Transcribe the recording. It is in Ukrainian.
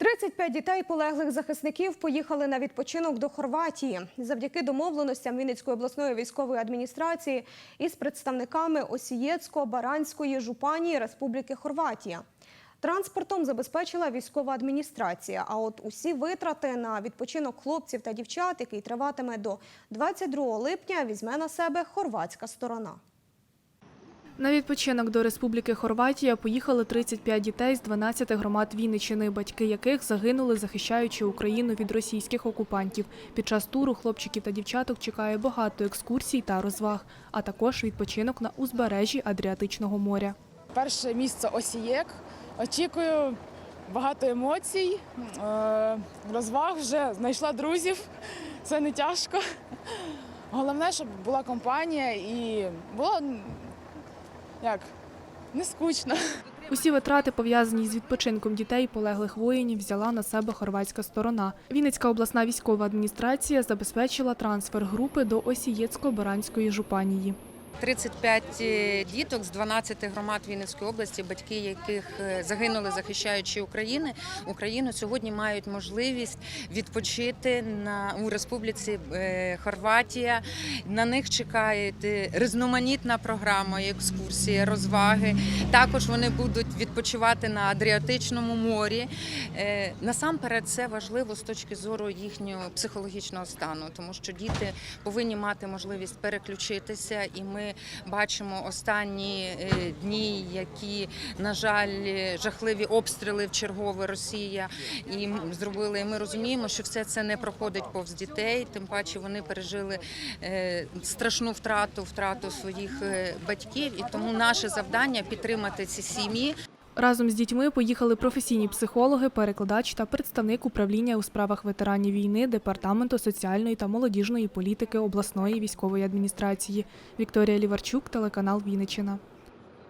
35 дітей полеглих захисників поїхали на відпочинок до Хорватії. Завдяки домовленостям Вінницької обласної військової адміністрації із представниками Осієцько-Баранської жупанії Республіки Хорватія. Транспортом забезпечила військова адміністрація. А от усі витрати на відпочинок хлопців та дівчат, який триватиме до 22 липня, візьме на себе хорватська сторона. На відпочинок до Республіки Хорватія поїхали 35 дітей з 12 громад Вінниччини, батьки яких загинули, захищаючи Україну від російських окупантів. Під час туру хлопчиків та дівчаток чекає багато екскурсій та розваг, а також відпочинок на узбережжі Адріатичного моря. Перше місце Осієк. Очікую багато емоцій, е, розваг вже знайшла друзів. Це не тяжко. Головне, щоб була компанія і було як не скучно. Усі витрати, пов'язані з відпочинком дітей полеглих воїнів, взяла на себе хорватська сторона. Вінницька обласна військова адміністрація забезпечила трансфер групи до Осієцько-Баранської жупанії. 35 діток з 12 громад Вінницької області, батьки яких е, загинули, захищаючи Україну, Україну сьогодні мають можливість відпочити на у Республіці е, Хорватія. На них чекає е, різноманітна програма, екскурсії, розваги. Також вони будуть відпочивати на Адріатичному морі. Е, Насамперед, це важливо з точки зору їхнього психологічного стану, тому що діти повинні мати можливість переключитися, і ми бачимо останні е, дні, які, на жаль, жахливі обстріли в чергове Росія і зробили. І ми розуміємо, що все це не проходить повз дітей. Тим паче вони пережили е, страшну втрату, втрату своїх е, батьків. І тому наше завдання підтримати ці сім'ї. Разом з дітьми поїхали професійні психологи, перекладач та представник управління у справах ветеранів війни Департаменту соціальної та молодіжної політики обласної військової адміністрації. Вікторія Ліварчук, телеканал Вінниччина.